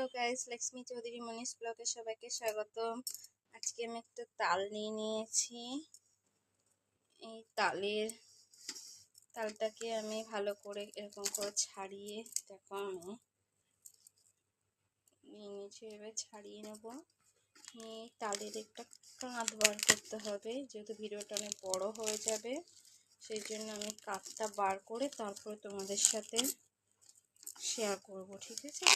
Hello guys Lakshmi Chowdhury Manish ব্লগে সবাইকে স্বাগত আজকে আমি একটা তাল নিয়ে নিয়েছি। এই তালের তালটাকে আমি ভালো করে এরকম করে ছাড়িয়ে, দেখো আমি। নিয়ে নিয়েছি, এবার ছাড়িয়ে নেব। নিয়ে তালের একটা কাঁধ বার করতে হবে, যেহেতু ভিডিওটা অনেক বড় হয়ে যাবে। সেই জন্য আমি কাঁধটা বার করে তারপরে তোমাদের সাথে শেয়ার করব, ঠিক আছে?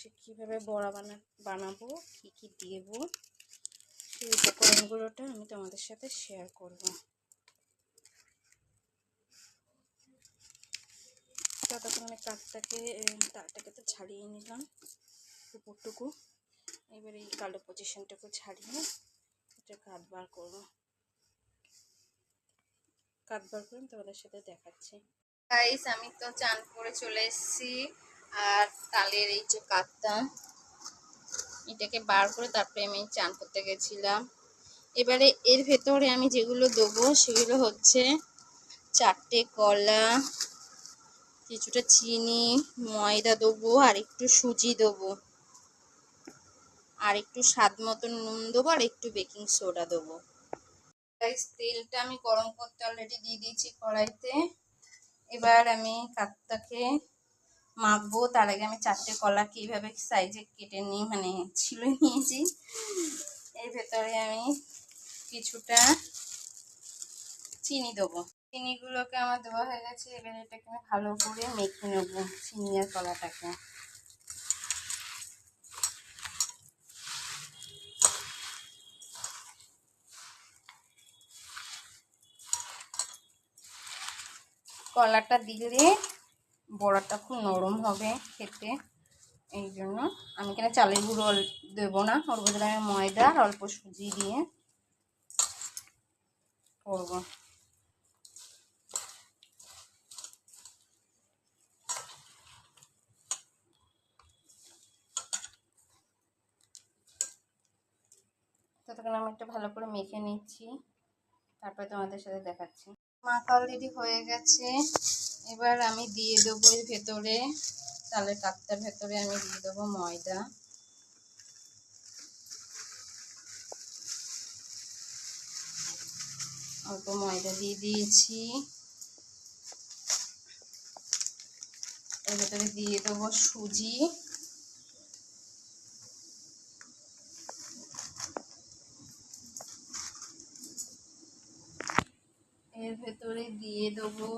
সে কীভাবে বড়া বানা, বানাবো, কী কী দেব, সেই উপকরণগুলোটা আমি তোমাদের সাথে শেয়ার করব। ততক্ষণ আমি কাঠটাকে তারটাকে তো ছাড়িয়ে নিলাম, উপরটুকু। এবার এই কালো পজিশনটাকে ছাড়িয়ে এটা কাঠ বার করব। কাঠ বার করে তোমাদের সাথে দেখাচ্ছি। আমি তো চান করে চলে এসেছি। আর তালের এই যে কাঠটা এটাকে বার করে তারপরে আমি চান করতে গেছিলাম। এবারে এর ভেতরে আমি যেগুলো দেবো সেগুলো হচ্ছে চারটে কলা, কিছুটা চিনি, ময়দা দেবো, আর একটু সুজি দেবো। আর একটু স্বাদ মতো নুন দেবো, আর একটু বেকিং সোডা দেবো। তেলটা আমি গরম করতে অলরেডি দিয়ে দিয়েছি কড়াইতে। এবার আমি কাকটাকে মাখবো। তার আগে আমি চারটে কলা কীভাবে সাইজে কেটে নিই মানে ছিল নিয়েছি। এর ভেতরে আমি কিছুটা চিনি দেবো। চিনিগুলোকে আমার দেওয়া হয়ে গেছে, এবার এটাকে আমি ভালো করে মেখে নেব চিনি আর কলাটাকে। কলাটা দিলে বড়াটা খুব নরম হবে খেতে। এই জন্য আমি এখানে চালের গুঁড়ো দেবো না। ওর বদলে আমি ময়দা আর অল্প সুজি দিয়ে করব। ততক্ষণ আমি একটু ভালো করে মেখে নিচ্ছি। তারপরে তোমাদের সাথে দেখাচ্ছি। মাখা অলরেডি হয়ে গেছে। এবার আমি দিয়ে দেবো এর ভেতরে তালের কাপটার ভেতরে আমি দিয়ে দেবো ময়দা। অল্প ময়দা দিয়ে দিয়েছি। এর ভেতরে দিয়ে দেবো সুজি। এর ভেতরে দিয়ে দেবো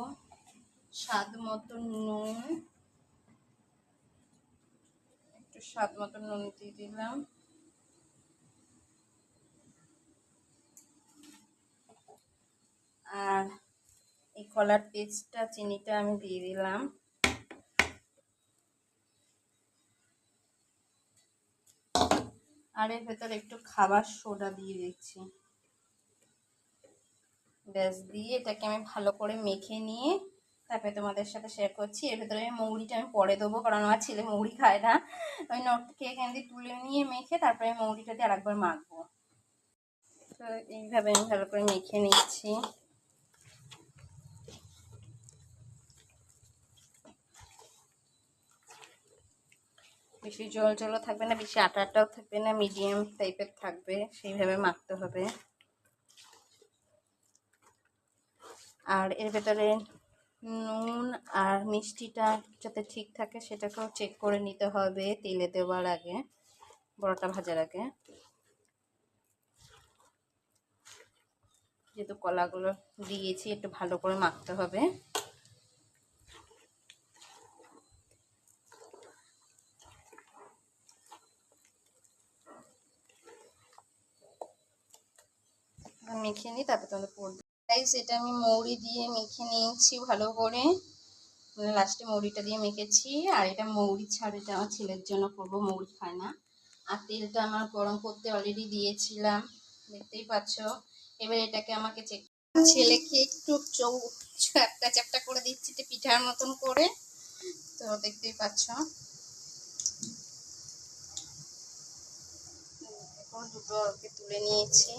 স্বাদ মতো নুন। একটু স্বাদ মতো নুন দিয়ে দিলাম। আর এই কলার পেস্টটা, চিনিটা আমি দিয়ে দিলাম। আর এর ভেতরে একটু খাবার সোডা দিয়ে দিচ্ছি। ব্যাস, দিয়ে এটাকে আমি ভালো করে মেখে নিয়ে তারপরে তোমাদের সাথে শেয়ার করছি। এর ভেতরে মৌরিটা আমি পরে দেবো, কারণ আমার ছেলে মৌরি খায় না। ওই নটকে এখান দিয়ে তুলে নিয়ে মেখে তারপরে আমি মৌরিটা দিয়ে আরেকবার মাখবো। তো এইভাবে আমি ভালো করে মেখে নিচ্ছি। বেশি জল জলও থাকবে না, বেশি আটা আটাও থাকবে না মিডিয়াম টাইপের থাকবে, সেইভাবে মাখতে হবে। আর এর ভেতরে নুন আর মিষ্টিটা যাতে ঠিক থাকে সেটাকেও চেক করে নিতে হবে তেলে দেওয়ার আগে, বড়টা ভাজার আগে। যেহেতু কলাগুলো দিয়েছি, একটু ভালো করে মাখতে হবে। মেখে নিই, তারপর তোমাদের পড়বে গাইস এটা আমি মৌরি দিয়ে মেখে নিয়েছি ভালো করে। মানে লাস্টে মৌরিটা দিয়ে মেখেছি। আর এটা মৌরি ছাড় এটা আমার ছেলের জন্য করব, মৌরি খায় না। আর তেলটা আমার গরম করতে অলরেডি দিয়েছিলাম, দেখতেই পাচ্ছ। এবার এটাকে আমাকে চেক ছেলেকে একটু চৌ চ্যাপটা চ্যাপটা করে দিচ্ছি পিঠার মতন করে। তো দেখতেই পাচ্ছ। দুটো তুলে নিয়েছি।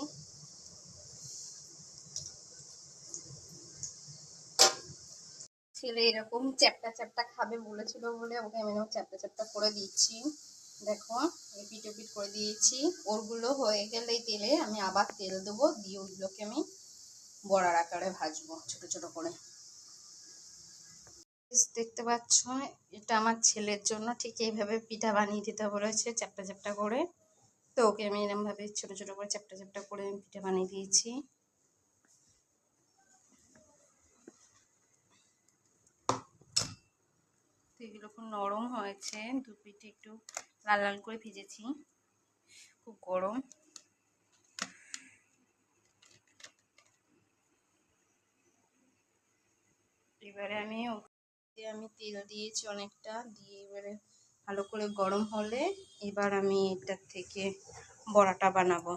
ছেলে এরকম চ্যাপটা চ্যাপটা খাবে বলেছিল বলে ওকে আমি এরকম চ্যাপটা চ্যাপটা করে দিচ্ছি। দেখো পিট পিট করে দিয়েছি। ওরগুলো হয়ে গেলে তেলে আমি আবার তেল দেবো, দিয়ে ওগুলোকে আমি বড়ার আকারে ভাজবো ছোট ছোট করে। দেখতে পাচ্ছ, এটা আমার ছেলের জন্য ঠিক এইভাবে পিঠা বানিয়ে দিতে বলেছে চ্যাপটা চ্যাপটা করে। তো ওকে আমি এরকমভাবে ছোট ছোট করে চ্যাপটা চ্যাপটা করে পিঠা বানিয়ে দিয়েছি। এগুলো খুব নরম হয়েছে। দু পিঠে একটু লাল লাল করে ভেজেছি। খুব গরম। এবারে আমি আমি তেল দিয়েছি অনেকটা। দিয়ে এবারে ভালো করে গরম হলে এবার আমি এটার থেকে বড়াটা বানাবো।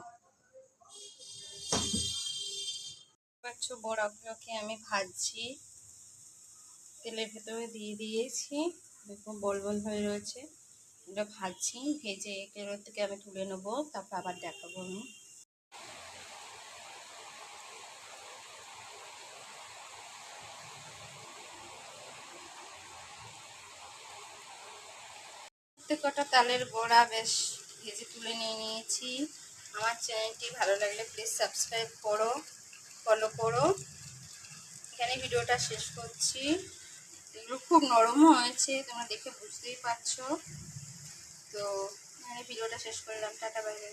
বড়াগুলোকে আমি ভাজছি। তেলের ভেতরে দিয়ে দিয়েছি। দেখো বল বল হয়ে রয়েছে। এটা ভাজছি, ভেজে এগুলোর থেকে আমি তুলে নেব, তারপর আবার দেখাবো আমি। প্রত্যেকটা তালের বড়া বেশ ভেজে তুলে নিয়ে নিয়েছি। আমার চ্যানেলটি ভালো লাগলে প্লিজ সাবস্ক্রাইব করো ফলো করো। এখানে ভিডিওটা শেষ করছি। এগুলো খুব নরম হয়েছে তোমরা দেখে বুঝতেই পারছ। তো ভিডিওটা শেষ করলাম টাটা বাইরে